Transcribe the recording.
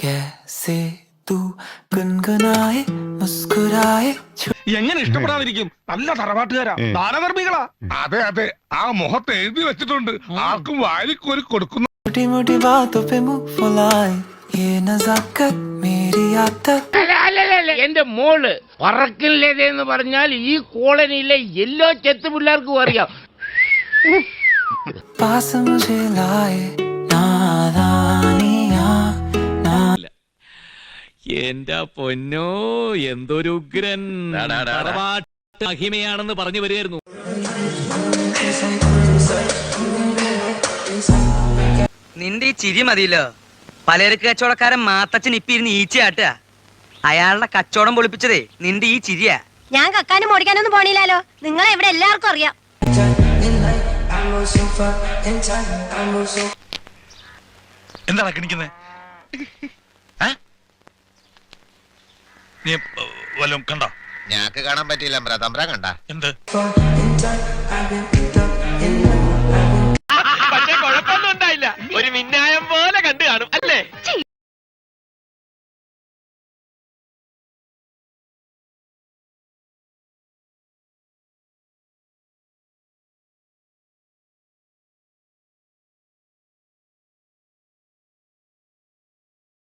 कैसे तू गुनगुनाए मुस्कुराए എങ്ങനെ ഇഷ്ടപ്പെടാതിരിക്കും നല്ല തറവാട്ടുകാരാ ദാനധർമ്മികളാ അതെ അതെ ആ മുഖത്ത് എഴുതി വെച്ചിട്ടുണ്ട് ആർക്കും വാരിക്കോരി കൊടുക്കുന്ന छोटी मोटी बातों पे मुंह फुलाए ये नजाकत मेरी आदत അല്ല അല്ല അല്ല, അല്ല എന്റെ മോള് പറക്കില്ലത് എന്ന് പറഞ്ഞാൽ ഈ കോളനിയിലെ എല്ലാ ചെത്തു പിള്ളേർക്കും അറിയാം पास मुझे लाए नादानिया എന്റെ പൊന്നോ എന്തൊരു ഉഗ്രൻ തറവാട്ട് മഹിമയാണെന്ന് പറഞ്ഞു വരികയായിരുന്നു നിന്റെ ഈ ചിരി മതിയല്ലോ പലചരക്ക് കച്ചവടക്കാരൻ മാത്തച്ഛൻ ഇപ്പൊ ഇരുന്ന് ഈച്ചയാട്ടുക അയാളുടെ കച്ചവടം പൊളിപ്പിച്ചതേ നിന്റെ ഈ ചിരിയാ ഞാൻ കക്കാനും ഓടിക്കാനൊന്നും പോണില്ലല്ലോ നിങ്ങൾ ഇവിടെ എല്ലാവർക്കും അറിയാം എന്താണ് കിണിക്കുന്നത് നീ വല്ലതും കണ്ടോ? ഞാക്ക് കാണാൻ പറ്റിയില്ല തമ്പ്ര കണ്ട. എന്ത്?